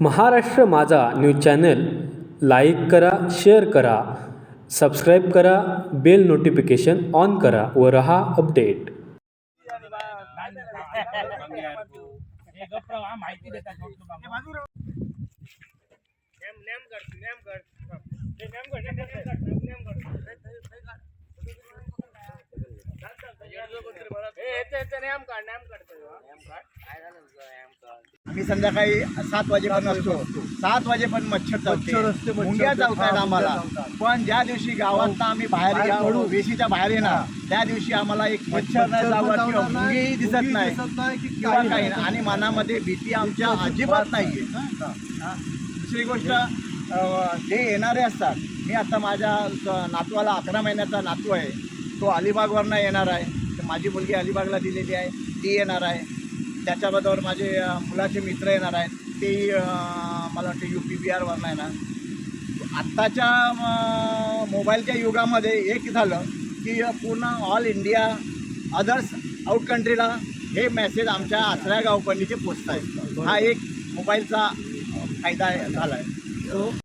Maharashtra Majha news channel like करा share करा subscribe करा बेल नोटिफिकेशन ऑन करा व रहा अपडेट आम्ही संध्याकाळी सात वाजेपर्यंत असतो. सात वाजेपर्यंत मच्छर चावते मुंग्या चावतात आम्हाला. पण ज्या दिवशी गावात आम्ही बाहेर पडू वेशीच्या बाहेर येणार त्या दिवशी आम्हाला एक मच्छर नाही चावत किंवा मुंगीही दिसत नाही. किंवा काही नाही. आणि मनामध्ये भीती आमच्या अजिबात नाहीये. हा. दुसरी गोष्ट जे येणारे असतात मी आता माझ्या नातवाला अकरा महिन्याचा नातू आहे. तो अलिबागवरनं येणार आहे. माझी मुलगी अलिबागला दिलेली आहे. ती येणार आहे. त्याच्याबरोबर माझे मुलाचे मित्र येणार आहेत. तेही मला वाटतं यू पी बी आरवरनं येणार. आत्ताच्या मोबाईलच्या युगामध्ये एक झालं की पूर्ण ऑल इंडिया अदर्स आउट कंट्रीला हे मेसेज आमच्या आसऱ्या गावपंडीचे पोचत आहेत हा एक मोबाईलचा फायदा झाला आहे